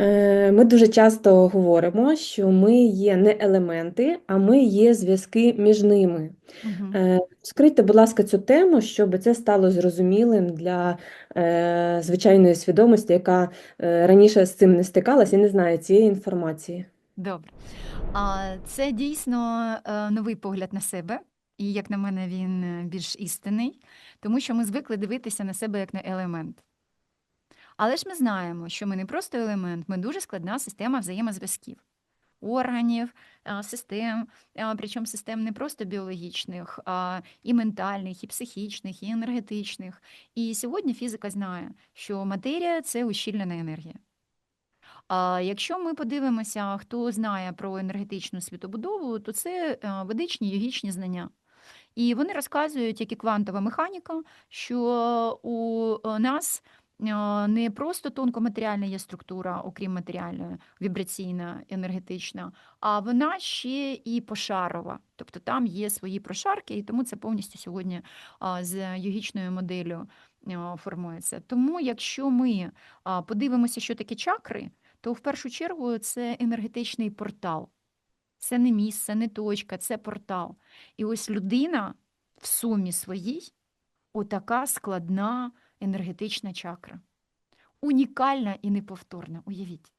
Е, Ми дуже часто говоримо, що ми є не елементи, а ми є зв'язки між ними. Мгм. Е, Скрийте, будь ласка, цю тему, щоб це стало зрозумілим для е, звичайної свідомості, яка раніше з цим не стикалась і не знає цієї інформації. Добре. А це дійсно новий погляд на себе, і, як на мене, він більш істинний, тому що ми звикли дивитися на себе як на елемент. Але ж ми знаємо, що ми не просто елемент, ми дуже складна система взаємозв'язків, органів, систем, причому систем не просто біологічних, а і ментальних, і психічних, і енергетичних. І сьогодні фізика знає, що матерія це ущільнена енергія. А якщо ми подивимося, хто знає про енергетичну світобудову, то це ведичні йогічні знання. І вони розказують, як і квантова механіка, що у е, нас не просто тонкоматеріальна є структура, окрім матеріальної, вібраційна, енергетична, а вона ще і пошарова. Тобто там є свої прошарки, і тому це повністю сьогодні з йогічною моделлю формується. Тому, якщо ми подивимося, що таке чакри, то в першу чергу це енергетичний портал. Це не місце, не точка, це портал. І ось людина в сумі своїй отака складна енергетична чакра. Унікальна і неповторна, уявіть.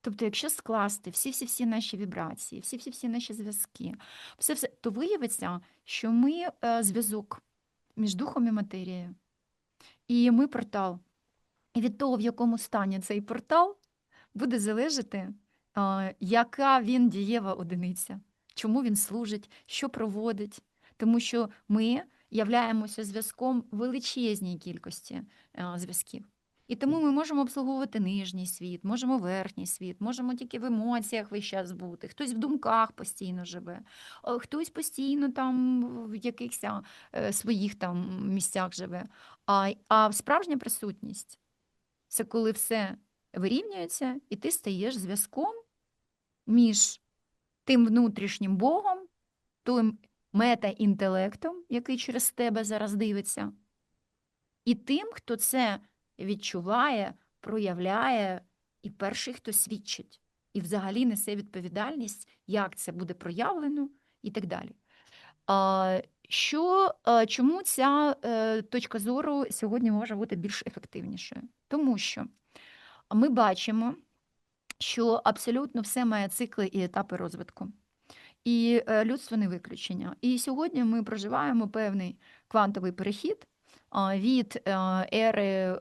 Тобто, якщо скласти всі-всі-всі наші вібрації, всі-всі-всі наші зв'язки, все, все, то виявиться, що ми е, зв'язок між духом і матерією. І ми портал. І від того, в якому стані цей портал, буде залежати, а, яка він дієва одиниця, чому він служить, що проводить. Тому що ми являємося зв'язком величезній кількості зв'язків. І тому ми можемо обслуговувати нижній світ, можемо верхній світ, можемо тільки в емоціях весь час бути. Хтось в думках постійно живе, хтось постійно там в якихось е, своїх там місцях живе. А, а справжня присутність це коли все вирівнюється, і ти стаєш зв'язком між тим внутрішнім Богом, тим мета-інтелектом, який через тебе зараз дивиться, і тим, хто це відчуває, проявляє, і перший, хто свідчить, і взагалі несе відповідальність, як це буде проявлено, і так далі. Що, чому ця е, точка зору сьогодні може бути більш ефективнішою? Тому що ми бачимо, що абсолютно все має цикли і етапи розвитку. І е, людство не виключення. І сьогодні ми проживаємо певний квантовий перехід від е, ери е,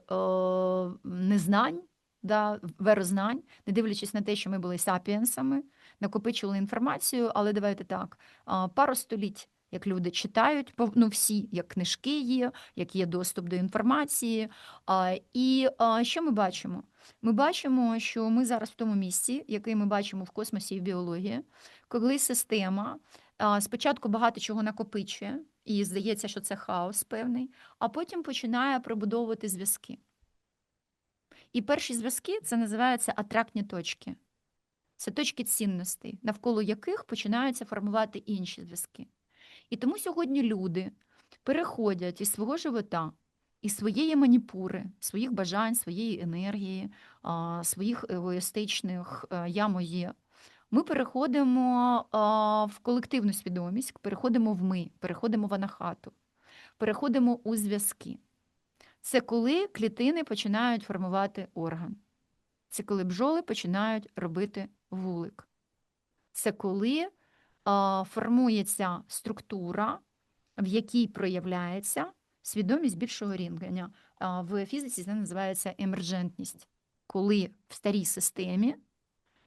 незнань, да, верознань, не дивлячись на те, що ми були сапіенсами, накопичували інформацію, але давайте так, пару століть. Як люди читають, ну всі, як книжки є, як є доступ до інформації. І що ми бачимо? Ми бачимо, що ми зараз в тому місці, який ми бачимо в космосі і в біології, коли система спочатку багато чого накопичує, і здається, що це хаос певний, а потім починає пробудовувати зв'язки. І перші зв'язки це називаються атрактні точки. Це точки цінностей, навколо яких починаються формувати інші зв'язки. І тому сьогодні люди переходять із свого живота, із своєї маніпури, своїх бажань, своєї енергії, своїх егоїстичних е, я моє. Ми переходимо в колективну свідомість, переходимо в ми, переходимо в анахату, переходимо у зв'язки. Це коли клітини починають формувати орган. Це коли бджоли починають робити вулик. Це коли формується структура, в якій проявляється свідомість більшого рівня. В фізиці це називається емерджентність, коли в старій системі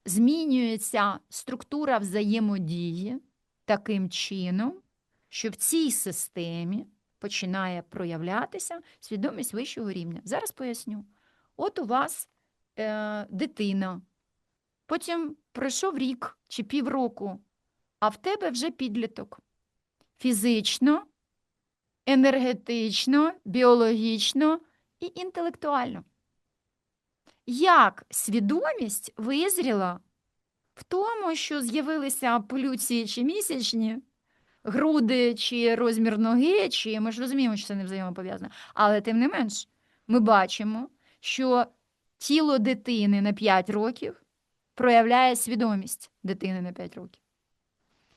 змінюється структура взаємодії таким чином, що в цій системі починає проявлятися свідомість вищого рівня. Зараз поясню. От у вас е, дитина, потім пройшов рік чи півроку, а в тебе вже підліток. Фізично, енергетично, біологічно і інтелектуально. Як свідомість визріла в тому, що з'явилися полюції чи місячні, груди, чи розмір ноги, чи ми ж розуміємо, що це не взаємопов'язано. Але тим не менш, ми бачимо, що тіло дитини на 5 років проявляє свідомість дитини на 5 років.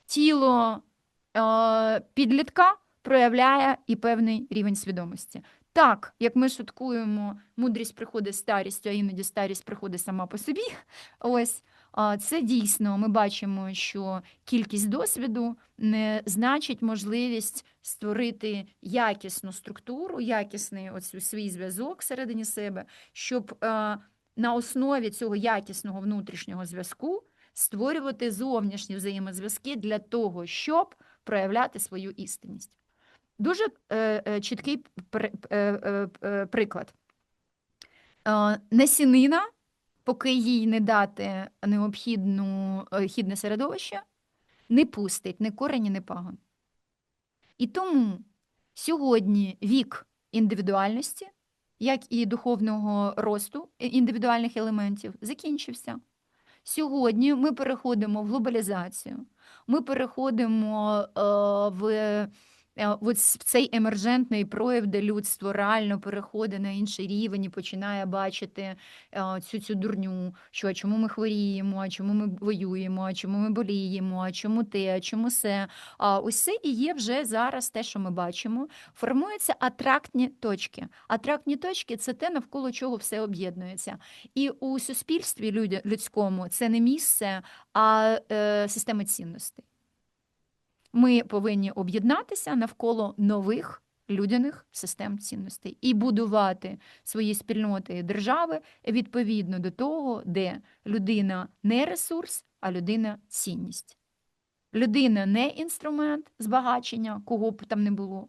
Тіло е, підлітка проявляє і певний рівень свідомості. Так, як ми шуткуємо, мудрість приходить старістю, а іноді старість приходить сама по собі. Ось це дійсно ми бачимо, що кількість досвіду не значить можливість створити якісну структуру, якісний оцю свій зв'язок всередині себе, щоб е, на основі цього якісного внутрішнього зв'язку створювати зовнішні взаємозв'язки для того, щоб проявляти свою істинність. Дуже е, е, чіткий при, е, е, е, приклад. Е, насінина, поки їй не дати необхідну е, хідне середовище, не пустить ні корені, ні пагон. І тому сьогодні вік індивідуальності, як і духовного росту індивідуальних елементів, закінчився. Сьогодні ми переходимо в глобалізацію, ми переходимо е, в, от в цей емержентний прояв, де людство реально переходить на інший рівень і починає бачити е, цю цю дурню, що а чому ми хворіємо, а чому ми воюємо, а чому ми боліємо, а чому те, а чому се. А це і є вже зараз те, що ми бачимо. Формуються атрактні точки. Атрактні точки це те, навколо чого все об'єднується. І у суспільстві людському це не місце, а е, система цінностей. Ми повинні об'єднатися навколо нових людяних систем цінностей і будувати свої спільноти і держави відповідно до того, де людина не ресурс, а людина цінність. Людина не інструмент збагачення, кого б там не було,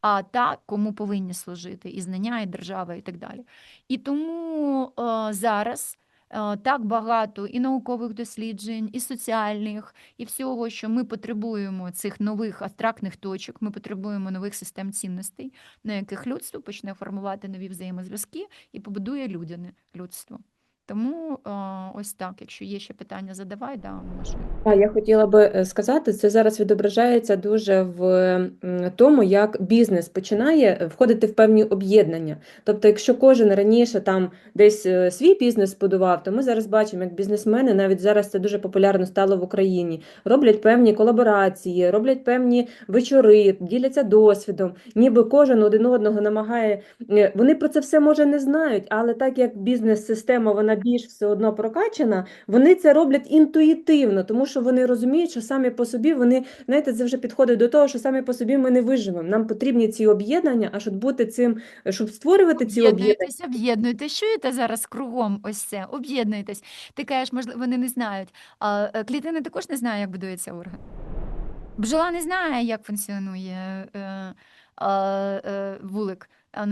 а та, кому повинні служити і знання, і держава, і так далі. І тому е, зараз так багато і наукових досліджень, і соціальних, і всього, що ми потребуємо цих нових абстрактних точок, ми потребуємо нових систем цінностей, на яких людство почне формувати нові взаємозв'язки і побудує людяне людство. Тому ось так, якщо є ще питання, задавай, да, може. Я хотіла би е, сказати, це зараз відображається дуже в тому, як бізнес починає е, входити в певні об'єднання. Тобто, якщо кожен раніше там десь е, свій бізнес будував, то ми зараз бачимо, як бізнесмени, навіть зараз це дуже популярно стало в Україні, роблять певні колаборації, роблять певні вечори, діляться досвідом, ніби кожен один одного намагає. Вони про це все може не знають, але так як бізнес-система вона більш все одно прокачана, вони це роблять інтуїтивно, тому що вони розуміють, що самі по собі вони, знаєте, це вже підходить до того, що самі по собі ми не виживемо. Нам потрібні ці об'єднання, а щоб бути цим, щоб створювати ці об'єднання. Об'єднуйтесь, об'єднуйтесь. Чуєте зараз кругом ось це? Об'єднуйтесь. Ти кажеш, можливо, вони не знають. А е, клітина також не знає, як будується орган. Бджола не знає, як функціонує е, е, е, вулик.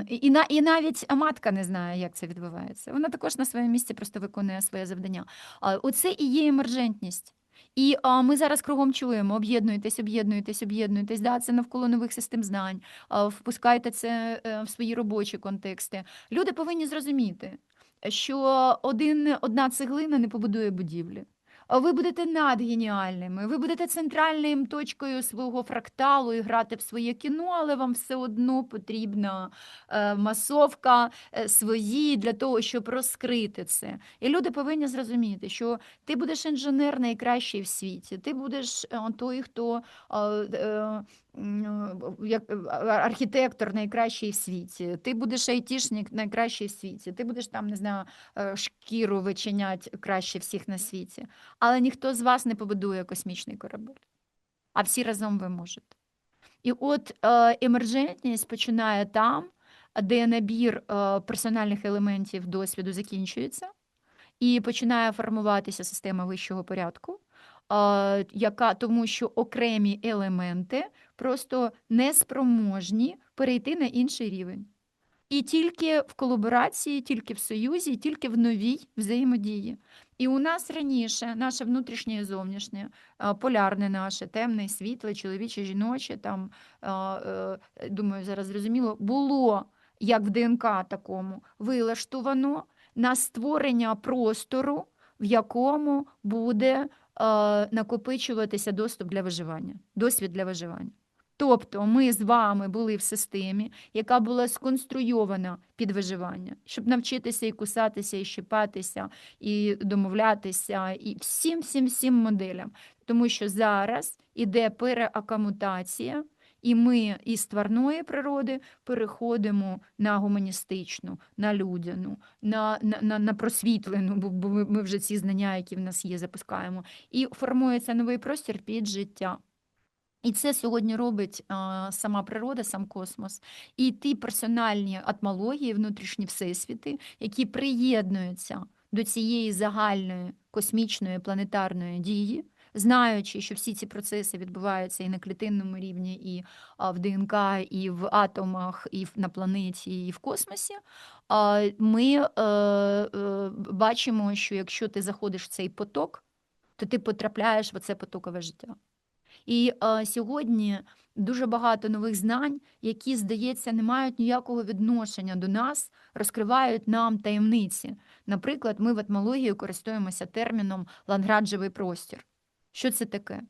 І, на- і навіть матка не знає, як це відбувається. Вона також на своєму місці просто виконує своє завдання. Оце і є емержентність. І а, ми зараз кругом чуємо: об'єднуйтесь, об'єднуйтесь, об'єднуйтесь. Да, це навколо нових систем знань. А, Впускайте це е, в свої робочі контексти. Люди повинні зрозуміти, що один, одна цеглина не побудує будівлі. Ви будете надгеніальними, ви будете центральною точкою свого фракталу і грати в своє кіно, але вам все одно потрібна е, масовка е, свої для того, щоб розкрити це. І люди повинні зрозуміти, що ти будеш інженер найкращий в світі, ти будеш е, той, хто як архітектор найкращий в світі, ти будеш айтішник найкращий в світі, ти будеш там, не знаю, шкіру вичинять краще всіх на світі. Але ніхто з вас не побудує космічний корабель, а всі разом ви можете. І от е, емержентність починає там, де набір е, персональних елементів досвіду закінчується, і починає формуватися система вищого порядку, е, яка, тому що окремі елементи просто неспроможні перейти на інший рівень. І тільки в колаборації, тільки в союзі, тільки в новій взаємодії. І у нас раніше наше внутрішнє і зовнішнє, полярне наше, темне, світле, чоловіче, жіноче, там, е, думаю, зараз зрозуміло, було як в ДНК такому вилаштовано на створення простору, в якому буде накопичуватися доступ для виживання, досвід для виживання. Тобто ми з вами були в системі, яка була сконструйована під виживання, щоб навчитися і кусатися, і щипатися, і домовлятися, і всім, всім, всім моделям. Тому що зараз іде переакомутація, і ми із тварної природи переходимо на гуманістичну, на людяну, на, на, на, на просвітлену, бо, ми вже ці знання, які в нас є, запускаємо. І формується новий простір під життя. І це сьогодні робить сама природа, сам космос, і ті персональні атмології, внутрішні всесвіти, які приєднуються до цієї загальної космічної планетарної дії, знаючи, що всі ці процеси відбуваються і на клітинному рівні, і в ДНК, і в атомах, і на планеті, і в космосі. Ми е, е, бачимо, що якщо ти заходиш в цей поток, то ти потрапляєш в це потокове життя. І е, сьогодні дуже багато нових знань, які, здається, не мають ніякого відношення до нас, розкривають нам таємниці. Наприклад, ми в етмології користуємося терміном ланграджевий простір. Що це таке?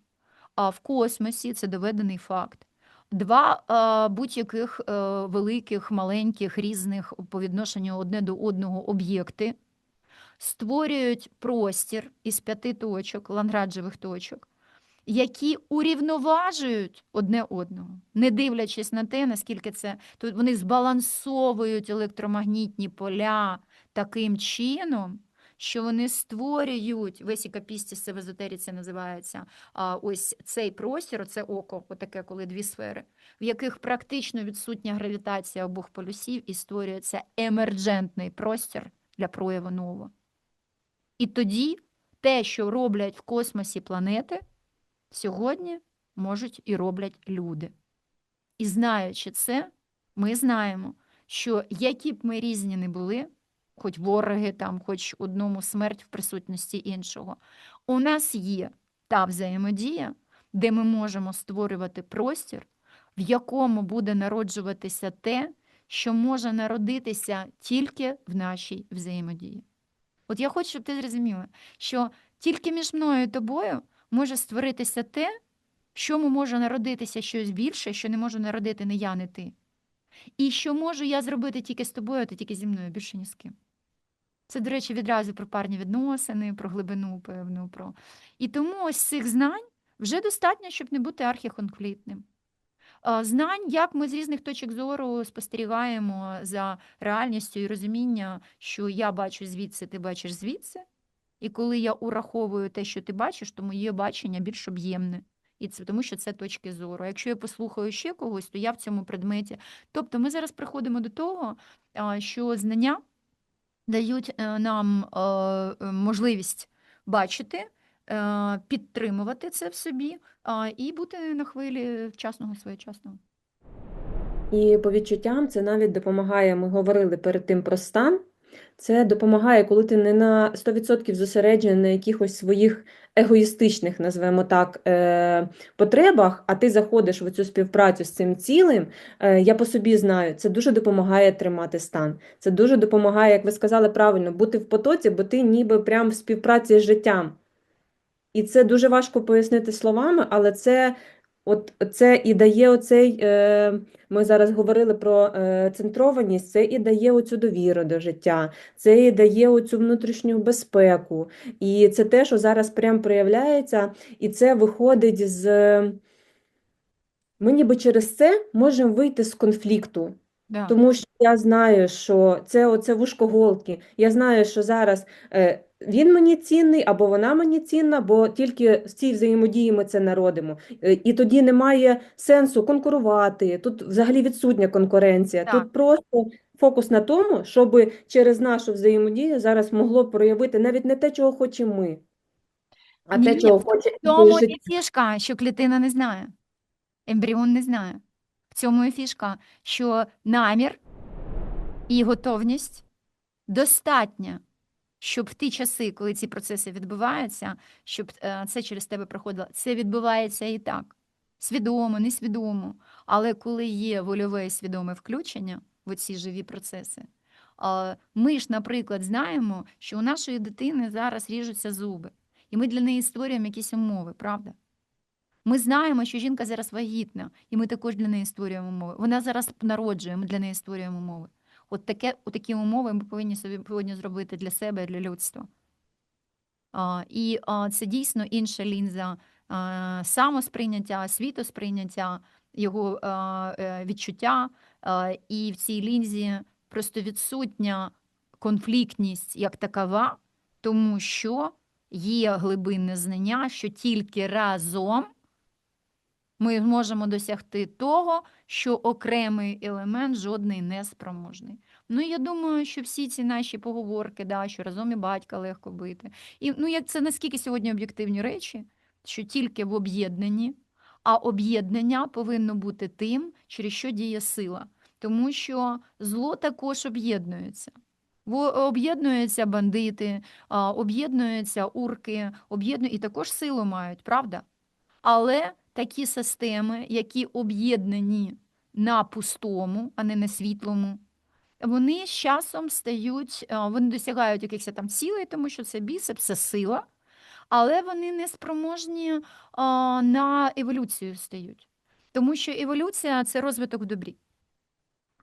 А в космосі це доведений факт. Два е, будь-яких е, великих, маленьких, різних по відношенню одне до одного об'єкти створюють простір із п'яти точок, ланграджевих точок, які урівноважують одне одного, не дивлячись на те, наскільки це тут вони збалансовують електромагнітні поля таким чином, що вони створюють це в езотеріці називається. А ось цей простір, це око, отаке, коли дві сфери, в яких практично відсутня гравітація обох полюсів, і створюється емерджентний простір для прояву нового. І тоді те, що роблять в космосі планети, сьогодні можуть і роблять люди. І знаючи це, ми знаємо, що які б ми різні не були, хоч вороги, там, хоч одному смерть в присутності іншого, у нас є та взаємодія, де ми можемо створювати простір, в якому буде народжуватися те, що може народитися тільки в нашій взаємодії. От я хочу, щоб ти зрозуміла, що тільки між мною і тобою може створитися те, чому може народитися щось більше, що не можу народити не я, не ти. І що можу я зробити тільки з тобою, а ти тільки зі мною, більше ні з ким. Це, до речі, відразу про парні відносини, про глибину певну. Про... І тому ось цих знань вже достатньо, щоб не бути архіконфліктним. Знань, як ми з різних точок зору спостерігаємо за реальністю і розуміння, що я бачу звідси, ти бачиш звідси. І коли я ураховую те, що ти бачиш, то моє бачення більш об'ємне. І це тому, що це точки зору. Якщо я послухаю ще когось, то я в цьому предметі. Тобто ми зараз приходимо до того, що знання дають е, нам е, е, можливість бачити, підтримувати це в собі і бути на хвилі вчасного своєчасного. І по відчуттям це навіть допомагає, ми говорили перед тим про стан. Це допомагає, коли ти не на 100% зосереджений на якихось своїх егоїстичних, назвемо так, е, потребах, а ти заходиш в цю співпрацю з цим цілим. Е, я по собі знаю, це дуже допомагає тримати стан. Це дуже допомагає, як ви сказали правильно, бути в потоці, бо ти ніби прям в співпраці з життям. І це дуже важко пояснити словами, але це, от, це і дає оцей, е, ми зараз говорили про е, центрованість, це і дає оцю довіру до життя, це і дає оцю внутрішню безпеку. І це те, що зараз прям проявляється, і це виходить з. Ми ніби через це можемо вийти з конфлікту. Да. Тому що я знаю, що це оце вушкоголки. Я знаю, що зараз е, він мені цінний або вона мені цінна, бо тільки в цій взаємодії ми це народимо. Е, і тоді немає сенсу конкурувати. Тут взагалі відсутня конкуренція. Так. Тут просто фокус на тому, щоб через нашу взаємодію зараз могло проявити навіть не те, чого хочемо ми, а те, Ні, чого хоче В цьому і фішка, що клітина не знає, ембріон не знає. В цьому і фішка, що намір і готовність достатня, щоб в ті часи, коли ці процеси відбуваються, щоб е, це через тебе проходило. Це відбувається і так. Свідомо, несвідомо. Але коли є вольове і свідоме включення в ці живі процеси, ми ж, наприклад, знаємо, що у нашої дитини зараз ріжуться зуби. І ми для неї створюємо якісь умови, правда? Ми знаємо, що жінка зараз вагітна, і ми також для неї створюємо умови. Вона зараз народжує, ми для неї створюємо умови. От таке, от такі умови ми повинні собі повинні зробити для себе для людства. А, і а, це дійсно інша лінза а, самосприйняття, світосприйняття, його а, е, відчуття. А, і в цій лінзі просто відсутня конфліктність як такова, тому що є глибинне знання, що тільки разом ми можемо досягти того, що окремий елемент жодний не спроможний. Ну, я думаю, що всі ці наші поговорки, да, що разом і батька легко бити. І ну, як це наскільки сьогодні об'єктивні речі, що тільки в об'єднанні, а об'єднання повинно бути тим, через що діє сила. Тому що зло також об'єднується. Об'єднуються бандити, об'єднуються урки, об'єднують і також силу мають, правда? Але такі системи, які об'єднані на пустому, а не на світлому, вони з часом стають, вони досягають якихось там цілей, тому що це бісепс, це сила, але вони не спроможні на еволюцію стають. Тому що еволюція це розвиток в добрі.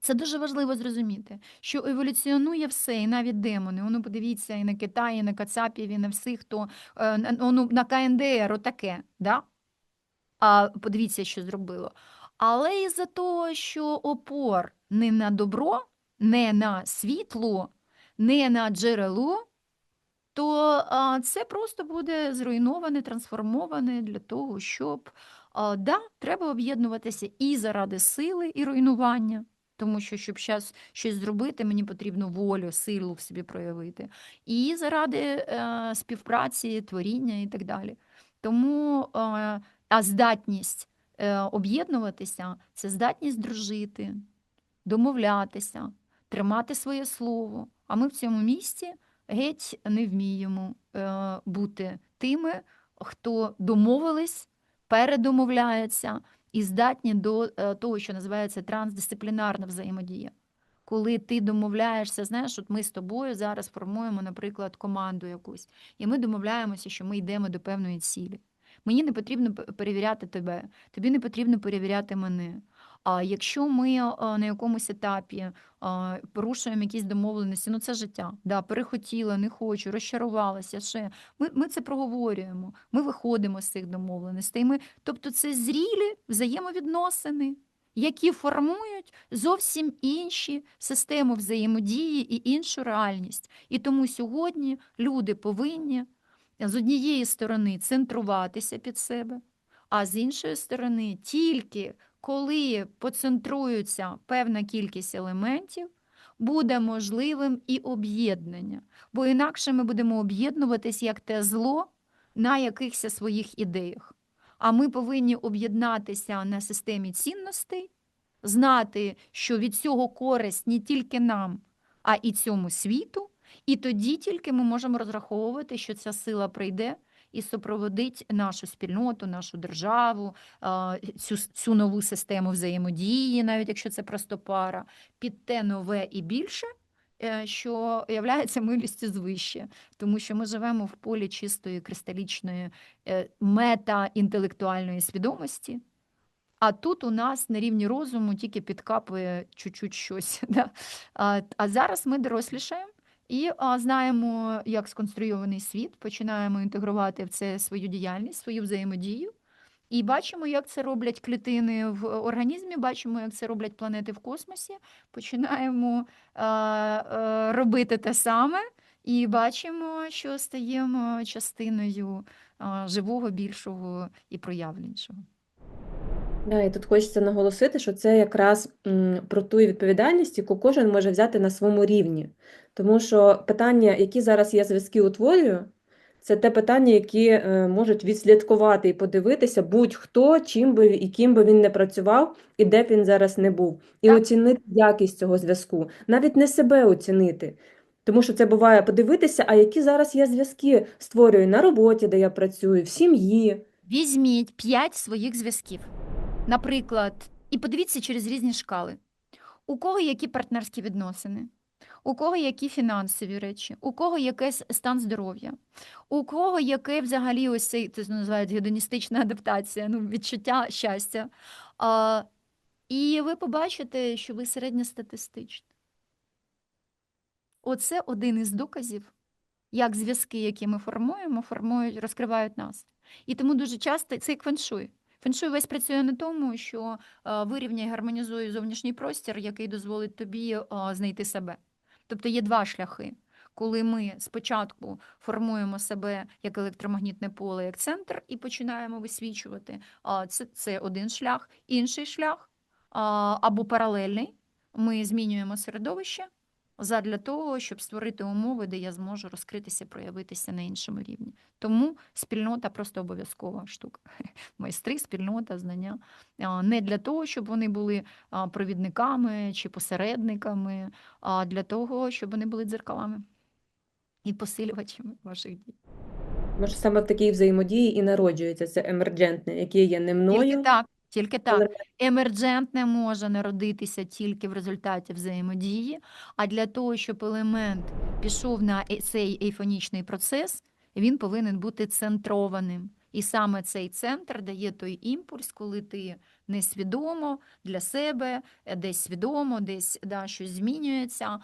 Це дуже важливо зрозуміти, що еволюціонує все, і навіть демони. Воно подивіться і на Китаї, і на Кацапів, і на всіх, хто е, на- ну, на КНДР, отаке, да? А подивіться, що зробило. Але із-за того, що опор не на добро, не на світло, не на джерело, то це просто буде зруйноване, трансформоване для того, щоб да, треба об'єднуватися і заради сили, і руйнування. Тому що, щоб зараз щось зробити, мені потрібно волю, силу в собі проявити. І заради е, співпраці, творіння і так далі. Тому е, а здатність е, об'єднуватися це здатність дружити, домовлятися, тримати своє слово. А ми в цьому місці геть не вміємо е, бути тими, хто домовились, передомовляється і здатні до е, того, що називається трансдисциплінарна взаємодія. Коли ти домовляєшся, знаєш, от ми з тобою зараз формуємо, наприклад, команду якусь, і ми домовляємося, що ми йдемо до певної цілі. Мені не потрібно перевіряти тебе, тобі не потрібно перевіряти мене. А якщо ми е, на якомусь етапі е, порушуємо якісь домовленості, ну це життя. Да, перехотіла, не хочу, розчарувалася. Ще ми, ми це проговорюємо. Ми виходимо з цих домовленостей. Ми, тобто, це зрілі взаємовідносини, які формують зовсім інші системи взаємодії і іншу реальність. І тому сьогодні люди повинні з однієї сторони центруватися під себе, а з іншої сторони, тільки коли поцентрується певна кількість елементів, буде можливим і об'єднання. Бо інакше ми будемо об'єднуватись як те зло на якихось своїх ідеях. А ми повинні об'єднатися на системі цінностей, знати, що від цього користь не тільки нам, а і цьому світу. І тоді тільки ми можемо розраховувати, що ця сила прийде і супроводить нашу спільноту, нашу державу, цю, цю нову систему взаємодії, навіть якщо це просто пара, під те нове і більше, е, що являється милістю звище, тому що ми живемо в полі чистої кристалічної е, мета-інтелектуальної свідомості. А тут у нас на рівні розуму тільки підкапує чуть-чуть щось. Да? А, а зараз ми дорослішаємо і а, знаємо, як сконструйований світ, починаємо інтегрувати в це свою діяльність, свою взаємодію. І бачимо, як це роблять клітини в організмі, бачимо, як це роблять планети в космосі. Починаємо е, е, робити те саме, і бачимо, що стаємо частиною е, живого, більшого і проявленішого. Да, і тут хочеться наголосити, що це якраз м, про ту відповідальність, яку кожен може взяти на своєму рівні. Тому що питання, які зараз я зв'язки утворюю, це те питання, які е, можуть відслідкувати і подивитися будь-хто, чим би і ким би він не працював, і де б він зараз не був, і Так. оцінити якість цього зв'язку, навіть не себе оцінити. Тому що це буває подивитися, а які зараз я зв'язки створюю на роботі, де я працюю, в сім'ї. Візьміть п'ять своїх зв'язків. Наприклад, і подивіться через різні шкали. У кого які партнерські відносини, у кого які фінансові речі, у кого якийсь стан здоров'я, у кого яке взагалі ось цей це називають гедоністична адаптація, ну, відчуття щастя. А, і ви побачите, що ви середньостатистичні. Оце один із доказів, як зв'язки, які ми формуємо, формують, розкривають нас. І тому дуже часто це як феншуй. Феншуй весь працює на тому, що е, вирівняє, гармонізує зовнішній простір, який дозволить тобі е, знайти себе. Тобто є два шляхи. Коли ми спочатку формуємо себе як електромагнітне поле, як центр, і починаємо висвічувати, це, це один шлях, інший шлях або паралельний. Ми змінюємо середовище задля того, щоб створити умови, де я зможу розкритися, проявитися на іншому рівні. Тому спільнота просто обов'язкова штука. Майстри, спільнота, знання. Не для того, щоб вони були провідниками чи посередниками, а для того, щоб вони були дзеркалами і посилювачами ваших дій. Може, саме в такій взаємодії і народжується це емерджентне, яке є не мною, Тільки так, тільки так. емерджент Емерджентне може народитися тільки в результаті взаємодії, а для того, щоб елемент пішов на е- цей ейфонічний процес, він повинен бути центрованим. І саме цей центр дає той імпульс, коли ти несвідомо для себе, е, десь свідомо, десь да, щось змінюється.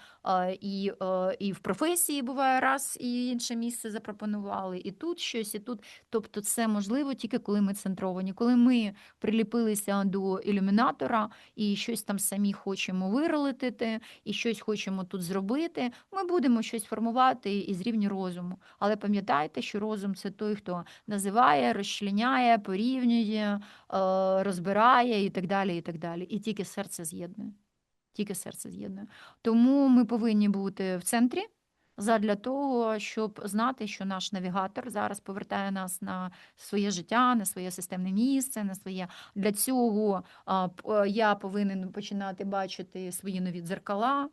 І, е, і в професії буває раз і інше місце запропонували, і тут щось, і тут. Тобто це можливо тільки коли ми центровані. Коли ми приліпилися до ілюмінатора і щось там самі хочемо виролити, і щось хочемо тут зробити, ми будемо щось формувати із рівня розуму. Але пам'ятайте, що розум це той, хто називає, розчленяє, порівнює, е, розбирає і так далі. І так далі. І тільки серце з'єднує. Тільки серце з'єднує. Тому ми повинні бути в центрі. Задля того, щоб знати, що наш навігатор зараз повертає нас на своє життя, на своє системне місце, на своє для цього е, я повинен починати бачити свої нові дзеркала.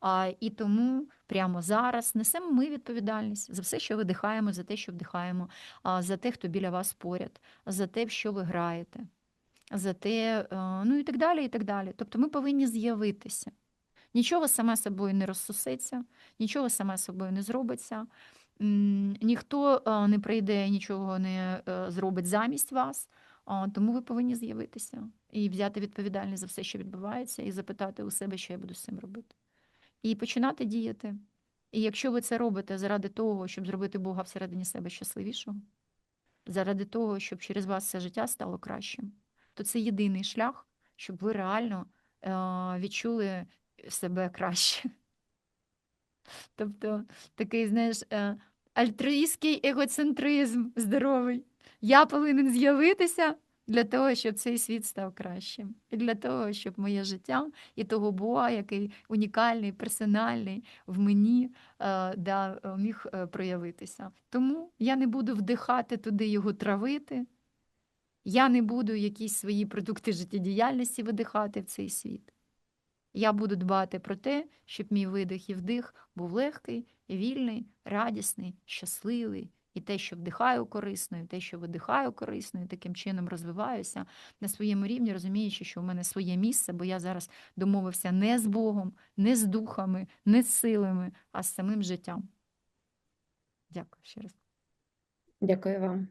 А, і тому прямо зараз несемо ми відповідальність за все, що видихаємо, за те, що вдихаємо, за те, хто біля вас поряд, за те, що ви граєте, за те, е, ну і так далі, і так далі. Тобто ми повинні з'явитися. Нічого саме собою не розсуситься, нічого саме собою не зробиться. Ніхто е, не прийде, нічого не е, зробить замість вас. Тому ви повинні з'явитися і взяти відповідальність за все, що відбувається, і запитати у себе, що я буду з цим робити. І починати діяти. І якщо ви це робите заради того, щоб зробити Бога всередині себе щасливішого, заради того, щоб через вас все життя стало кращим, то це єдиний шлях, щоб ви реально е, відчули себе краще. Тобто такий, знаєш, е, альтруїстський егоцентризм здоровий. Я повинен з'явитися для того, щоб цей світ став кращим. І для того, щоб моє життя і того Бога, який унікальний, персональний в мені, е, да, міг проявитися. Тому я не буду вдихати туди його травити. Я не буду якісь свої продукти життєдіяльності видихати в цей світ. Я буду дбати про те, щоб мій видих і вдих був легкий, вільний, радісний, щасливий. І те, що вдихаю корисно, і те, що видихаю корисно, і таким чином розвиваюся на своєму рівні, розуміючи, що в мене своє місце, бо я зараз домовився не з Богом, не з духами, не з силами, а з самим життям. Дякую ще раз. дякую вам.